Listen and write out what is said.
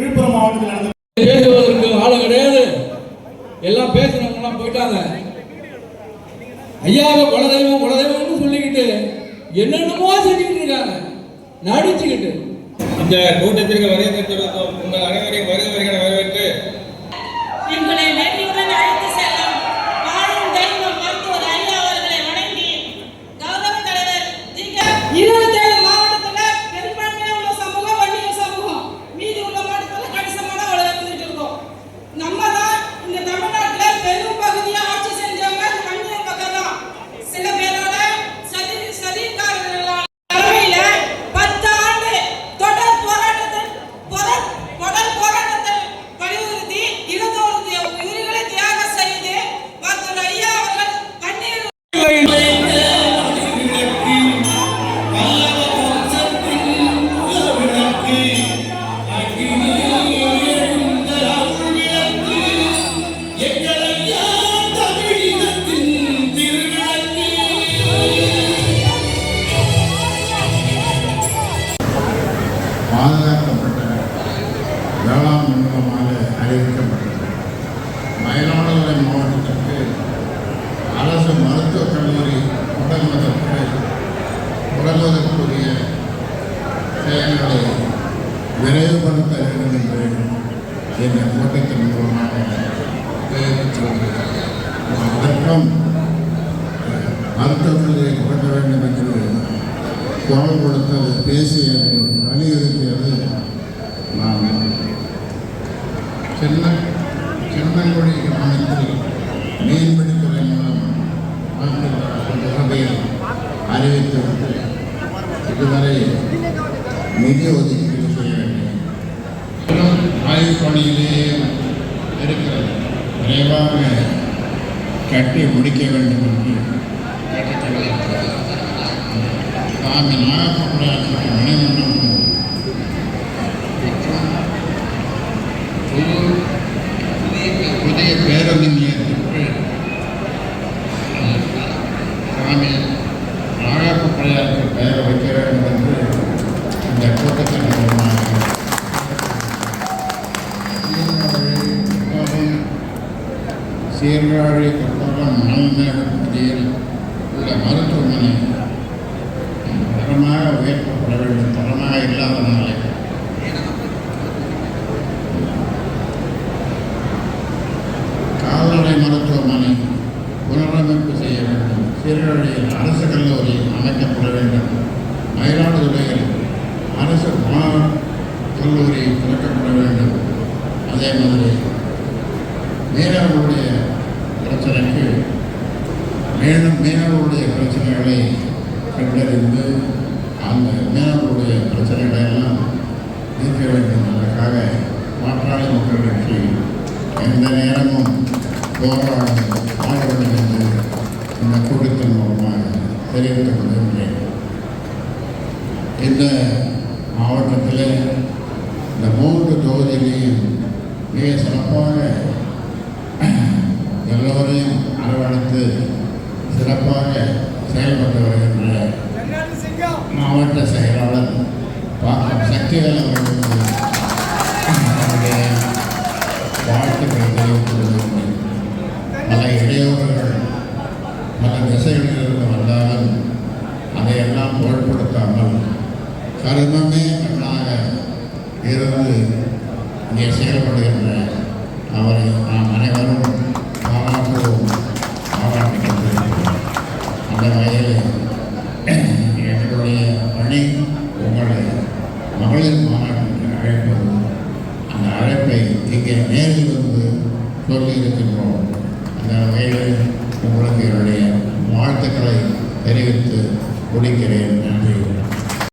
விழுப்புரம் மாவட்டத்தில் பேசுவதற்கு ஆளு கிடையாது. எல்லாம் பேசுறவங்க எல்லாம் போயிட்டாங்க. ஐயாவை குலதெய்வம் குலதெய்வம்னு சொல்லிக்கிட்டு என்னென்னமோ செஞ்சுக்கிட்டு இருக்காங்க. நடிச்சுக்கிட்டு. இந்த கூட்டத்திற்கு வருகை தந்திருக்கும் உங்கள் அனைவரையும் வருக வருகிற வரவேற்று. பாதுகாக்கப்பட்ட வேளாண் மண்டலமாக அறிவிக்கப்பட்டது மயிலாடுதுறை மாவட்டத்திற்கு அரசு மருத்துவக் கல்லூரி தொடங்குவதற்கு தொடங்குவதற்குரிய செயல்களை விரைவுபடுத்த வேண்டும் என்று இந்த கூட்டத்தின் மூலமாக தெரிவித்து கொள்கிறேன். அதற்கும் மருத்துவக் கல்லூரியை தொடங்க வேண்டும் என்று குரல் கொடுத்தது பேசியது வலியுறுத்தி சின்ன சின்னங்குடி கிராமத்தில் மீன்பிடித்துறை மூலம் சபையில் அறிவித்துவிட்டு இதுவரை நிதி ஒதுக்கீடு செய்ய வேண்டும். இன்னும் ஆய்வுப் பணியிலேயே இருக்கிறது விரைவாக கட்டி முடிக்க வேண்டும் என்று கேட்டுக்கொள்கிறேன். சாமி நாகப்பட்டினத்துக்கு மணிமண்டபம் தமிழருக்கு பெயர் வைக்க வேண்டும் என்று இந்த கூட்டத்தின் மூலமாக சீர்காழி கற்பகம் மணல்மேடு பகுதியில் உள்ள மருத்துவமனை தரமாக உயர்த்தப்பட வேண்டும் தரமாக இல்லாதனாலே கால்நடை மருத்துவமனை புனரமைப்பு செய்ய வேண்டும் சீர்காழியில் அரசு கல்லூரி அமைக்கப்பட வேண்டும் மயிலாடுதுறையில் அரசு மாணவர் கல்லூரி திறக்கப்பட வேண்டும். அதே மாதிரி மீனவர்களுடைய பிரச்சனைக்கு மேலும் மீனவர்களுடைய பிரச்சனைகளை கண்டறிந்து அந்த மீனவர்களுடைய பிரச்சனைகளை எல்லாம் தீர்க்க வேண்டும் அதற்காக மாற்றாளி மக்கள் கட்சி எந்த நேரமும் போராடும் ஆட என்று இந்த கூட்டத்தின் மூலமாக தெரிவித்துக் கொள்கின்றேன். இந்த மாவட்டத்தில் இந்த மூன்று தொகுதியிலையும் மிக சிறப்பாக எல்லோரையும் அரவணைத்து சிறப்பாக செயல்பட்டு வருகின்ற மாவட்ட செயலாளர் பாக்கம் சக்திவேல் வாழ்த்துக்களை தெரிவித்துக் பல இடையூறுகள் பல திசைகளிலிருந்து வந்தாலும் அதையெல்லாம் பொருட்படுத்தாமல் கருமமே இருந்து இங்கே செயல்படுகின்ற அவரை நாம் அனைவரும் பாராட்டுவோம் பாராட்டிக் கொண்டிருக்கிறோம் அந்த வகையில் எங்களுடைய பணி உங்களை மகளிர் மாநாட்டிற்கு அழைப்பது அந்த அழைப்பை இங்கே நேரில் வந்து சொல்லியிருக்கின்றோம். அந்த வகையில் உங்களுக்கு என்னுடைய வாழ்த்துக்களை தெரிவித்து முடிக்கிறேன். நன்றி.